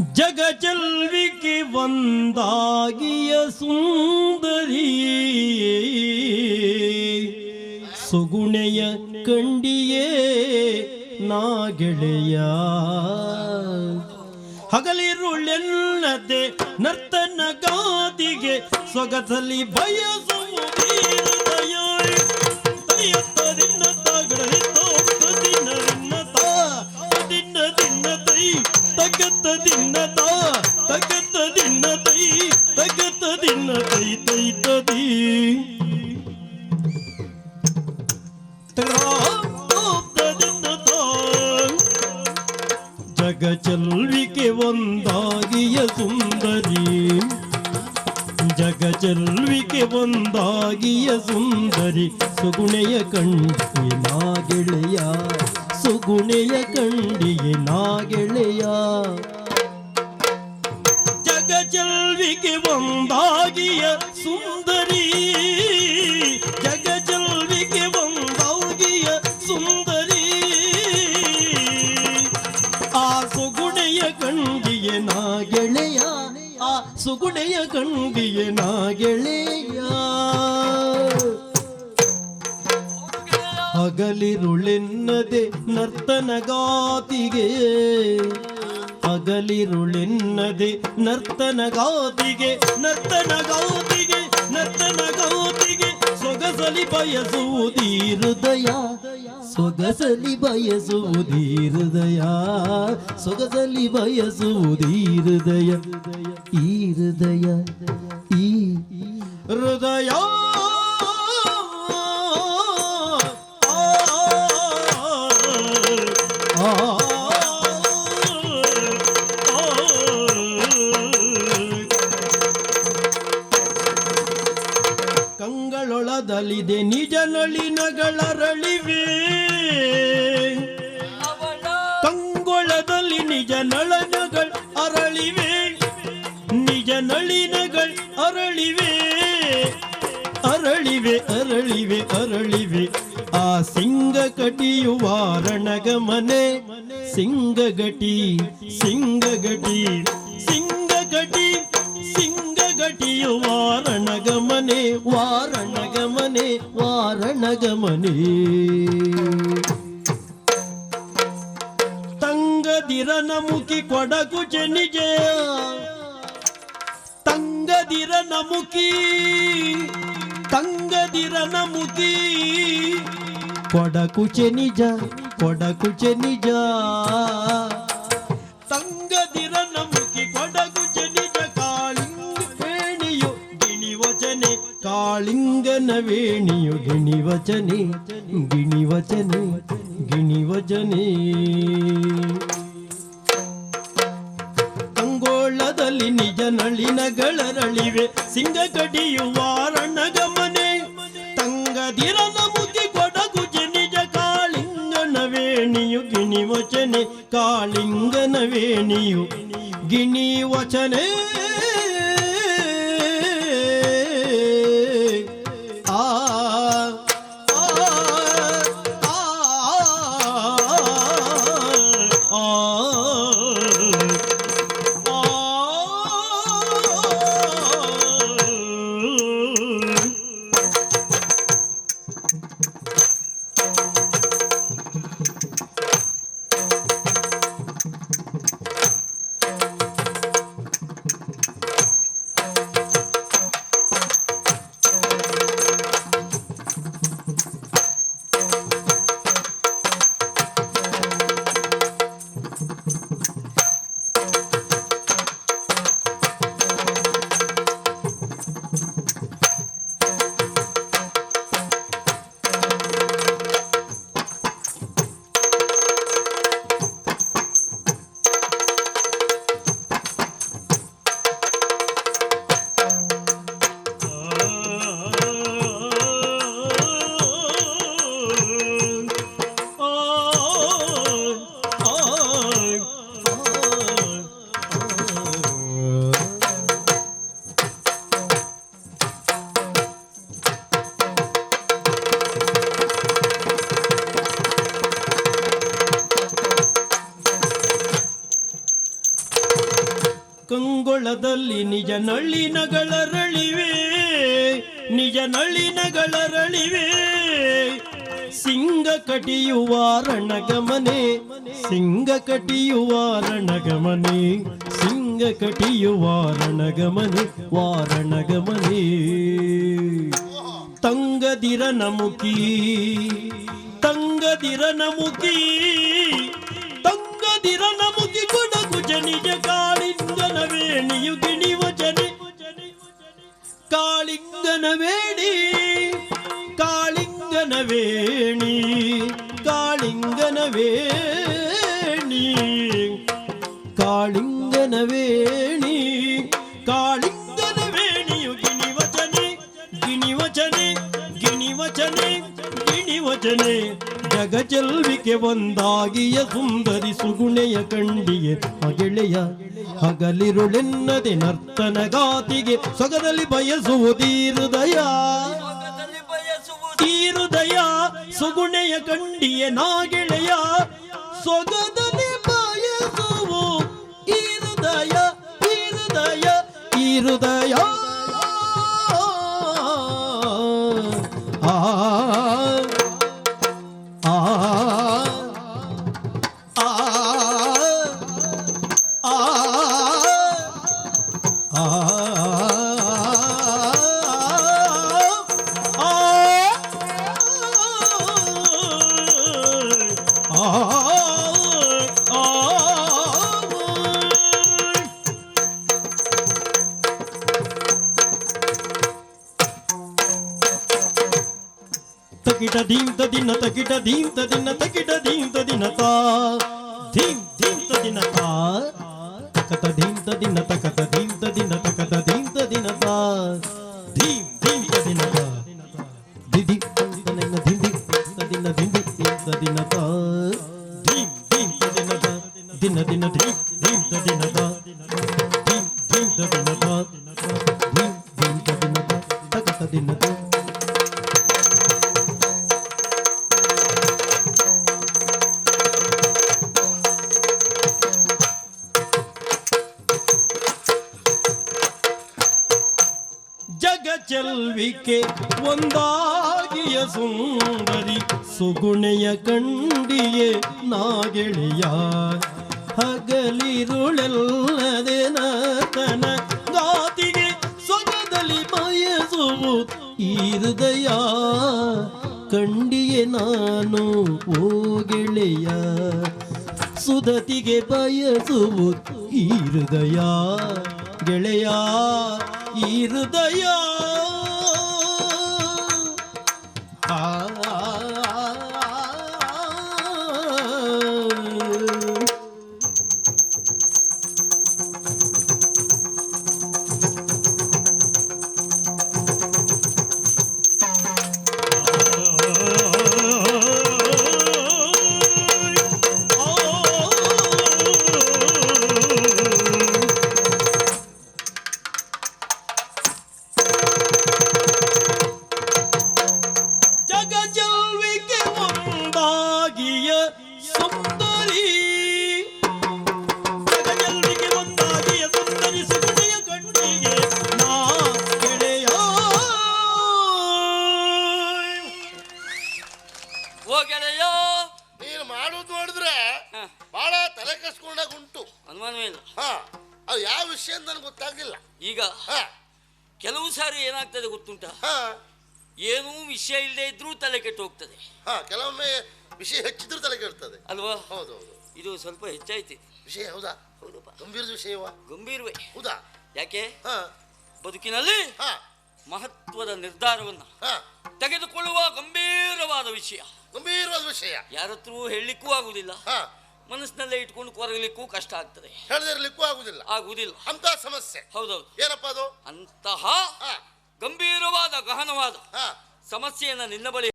ಜಗಚಲ್ವಿಕೆ ಒಂದಾಗಿಯ ಸುಂದರಿ. ಸುಗುಣೆಯ ಕಂಡಿಯೇ ನಾಗೆಳೆಯ ಹಗಲಿರುಳೆನ್ನದೆ ನರ್ತನ ಗಾದಿಗೆ ಸೊಗಸಲಿ ಬಯಸುವುದೀರುದಯ ದಿನ ತಗತ್ತ ದಿನ ತಾ ತಗತ್ತ ದಿನ ತೈ ತಗತ್ತ ದಿನ ತೈ ತೈ ತದಿ. ಜಗ ಚೆಲ್ವಿಕೆ ಒಂದಾಗಿಯ ಸುಂದರಿ. ಜಗಚಲ್ವಿಕೆ ಒಂದಾಗಿಯ ಸುಂದರಿ, ಸುಗುಣೆಯ ಕಣ್ಣಿನ ನಾಗೆಳೆಯ. ಸುಗುಣೆಯ ಕಂಡಿಯ ನಾಗೆಳೆಯ. ಜಗ ಚೆಲ್ವಿಕೆ ಒಂದಾಗಿಯ ಸುಂದರಿ. ಜಗ ಚೆಲ್ವಿಕೆ ಒಂದಾಗಿಯ ಸುಂದರಿ. ಆ ಸುಗುಣೆಯ ಕಂಡಿಯ ನಾಗೆಳೆಯ. ಆ ಸುಗುಣೆಯ ಕಂಡಿಯ ನಾಗೆಳೆಯ. ಹಗಲಿರುಳೆನ್ನದೆ ನರ್ತನಗಾತಿಗೆ. ಹಗಲಿರುಳೆನ್ನದೆ ನರ್ತನಗಾತಿಗೆ ನರ್ತನಗಾತಿಗೆ ನರ್ತನಗಾತಿಗೆ. ಸೊಗಸಲಿ ಬಯಸುವುದೀ ಹೃದಯ, ಸೊಗಸಲಿ ಬಯಸುವುದೀ ಹೃದಯ, ಸೊಗಸಲಿ ಬಯಸುವುದೀ ಹೃದಯ, ಈ ಹೃದಯ ಈ ಹೃದಯ. ಕಂಗಳೊಳದಲಿದೆ ನಿಜ ನಳಿನಗಳರಳಿವೆ ಕಂಗೊಳದಲ್ಲಿ ನಿಜ ನಳನಗಳು ಅರಳಿವೆ. ನಿಜ ನಳಿನಗಳ ಅರಳಿವೆ. ಅರಳಿವೆ ಅರಳಿವೆ ಅರಳಿವೆ. ಆ ಸಿಂಗ ಕಟಿಯುವ ಗಟಿ, ಸಿಂಗ ಗಟಿ ಸಿಂಗಗಟಿ ಸಿಂಗಗಟಿಯು ವಾರಣಗಮನೆ ವಾರಣಗಮನೆ ವಾರಣಗಮನೆ ತಂಗದಿರನ ಮುಖಿ ಕೊಡಗು ನಿಜ ತಂಗದಿರನ ಮುಖಿ ತಂಗದಿರನ ಮುಖಿ ಕೊಡಕುಚೆ ನಿಜ ಕೊಡಕುಚೆ ನಿಜ ಕಾಳಿಂಗನ ವೇಣಿಯು ಗಿಣಿ ವಚನೆ ಗಿಣಿ ವಚನೆ ಗಿಣಿ ವಚನೆ. ಅಂಗೋಳದಲ್ಲಿ ನಿಜ ನಳಿನಗಳರಳಿವೆ ಸಿಂಗ ಕಡಿಯುವ ರಣಗಮನೆ ತಂಗದಿರ ಕೊಡಗು ನಿಜ ಕಾಳಿಂಗನ ವೇಣಿಯು ಗಿಣಿ ವಚನೆ ಕಾಳಿಂಗನ ವೇಣಿಯು ಗಿಣಿ ಕಂಗೊಳದಲ್ಲಿ ನಿಜ ನಳಿನಗಳರಳಿವೆ ನಿಜ ನಳಿನಗಳರಳಿವೆ ಸಿಂಗ ಕಟಿಯುವ ರಣಗಮನೆ, ಸಿಂಗ ಕಟಿಯುವ ರಣಗಮನೆ, ಸಿಂಗ ಕಟಿಯುವ ರಣಗಮನೆ ವಾರಣಗಮನೆ ತಂಗದಿರ ನಮುಕಿ ತಂಗದಿರ ನಮುಕಿ ತಂಗದಿರ ನಮುಕಿ ಕಾಳಿಂಗನ ವೇಣಿ ಕಾಳಿಂಗನ ವೇಣಿ ಕಾಳಿಂಗನ ವೇಣಿ ಕಾಳಿಂಗನ ವೇಣಿ ಕಾಳಿಂಗನ ವೇಣಿಯು ಗಿಣಿವಚನೆ ಗಿಣಿವಚನೆ ಗಿಣಿವಚನೆ ಗಿಣಿವಚನೆ ಜಗಜಲ್ವಿಕೆ ಒಂದಾಗಿಯ ಸುಂದರಿ ಸುಗುಣೆಯ ಕಂಡಿಯೆ ಮಗೆಳೆಯ ಹಗಲಿರುಳೆನ್ನದೆ ನರ್ತನಗಾತಿಗೆ ಸೊಗದಲ್ಲಿ ಬಯಸುವುದೀರುದಯ ಹೃದಯ ಸುಗುಣೆಯ ಕಂಡಿಯ ನಾಗೆಳೆಯ. ಸೊಗದಲ್ಲಿ ಬಯಸುವು ಈ ಹೃದಯ ಈ ಧೀಂ ತದಿನ ತಕಿಟ ಧೀಂ ತದಿನ ತಕಿಟ ಧೀಂ ತದಿನ ತಾ ಧೀಂ ಧೀಂ ತದಿನ ತಾ ತಕತ ಧೀಂ ತದಿನ ತಕತ ಧೀಂ ತದಿನ ತಕತ ಧೀಂ ತದಿನ ತಾ ಧೀಂ ಧೀಂ ತದಿನ ತಾ ದಿದಿ ನನ್ನ ದಿಂದಿ ತದಿನ ದಿಂದಿ ಧೀಂ ತದಿನ ತಾ ಧೀಂ ಧೀಂ ತದಿನ ದಿನ ದಿನ ಧೀಂ ಧೀಂ ತದಿನ ತಾ ಧೀಂ ಧೀಂ ತದಿನ ಚೆಲ್ವಿಕೆ ಒಂದಾಗಿಯ ಸುಂದರಿ, ಸುಗುಣೆಯ ಕಂಡಿಯೇ ನಾಗೆಳೆಯ. ಹಗಲಿರುಳೆಲ್ಲದೆ ನತನ, ಗಾತಿಗೆ ಸೊಗದಲ್ಲಿ ಬಯಸುವು ಈ ಹೃದಯ. ಕಂಡಿಯೇ ನಾನು, ಓ ಗೆಳೆಯ, ಸುಧತಿಗೆ ಬಯಸುವು ಈ ಹೃದಯ. ಗೆಳೆಯ ಈ ಹೃದಯ ಈಗ ಕೆಲವು ಸಾರಿ ಏನಾಗ್ತದೆ ಗೊತ್ತುಂಟ? ಹಾ. ಏನೂ ವಿಷಯ ಇಲ್ಲದೆ ಇದ್ರೂ ತಲೆ ಕೆಟ್ಟು ಹೋಗ್ತದೆ. ಹಾ ಕೆಲವೊಮ್ಮೆ ವಿಷಯ ಹೆಚ್ಚಿದ್ರೂ ತಲೆ ಕೆಡ್ತದೆ. ಅಲ್ವಾ? ಹೌದು ಹೌದು. ಇದು ಸ್ವಲ್ಪ ಹೆಚ್ಚಾಯ್ತು. ವಿಷಯ ಹೌದಾ? ಹೌದಪ್ಪ. ಗಂಭೀರ ವಿಷಯವಾ? ಗಂಭೀರವೇ. ಹೌದಾ? ಯಾಕೆ? ಹಾ. ಬದುಕಿನಲ್ಲಿ ಹಾ. ಮಹತ್ವದ ನಿರ್ಧಾರವನ್ನ ಹಾ. ತೆಗೆದುಕೊಳ್ಳುವ ಗಂಭೀರವಾದ ವಿಷಯ. ಗಂಭೀರವಾದ ವಿಷಯ. ಯಾರತ್ರೂ ಹೇಳಲಿಕ್ಕೂ ಆಗುವುದಿಲ್ಲ. ಹಾ. ಮನಸ್ಸಿನಲ್ಲೇ ಇಟ್ಕೊಂಡು ಕೊರಗಲಿಕ್ಕೂ ಕಷ್ಟ ಆಗ್ತದೆ. ಹೇಳದಿರ್ಲಿಕ್ಕೂ ಆಗುದಿಲ್ಲ. ಆಗುವುದಿಲ್ಲ ಅಂತ ಸಮಸ್ಯೆ. ಹೌದೌದು. ಏನಪ್ಪ ಅದು? ಅಂತಹ ಗಂಭೀರವಾದ ಗಹನವಾದ ಸಮಸ್ಯೆಯನ್ನ ನಿನ್ನ ಬಳಿ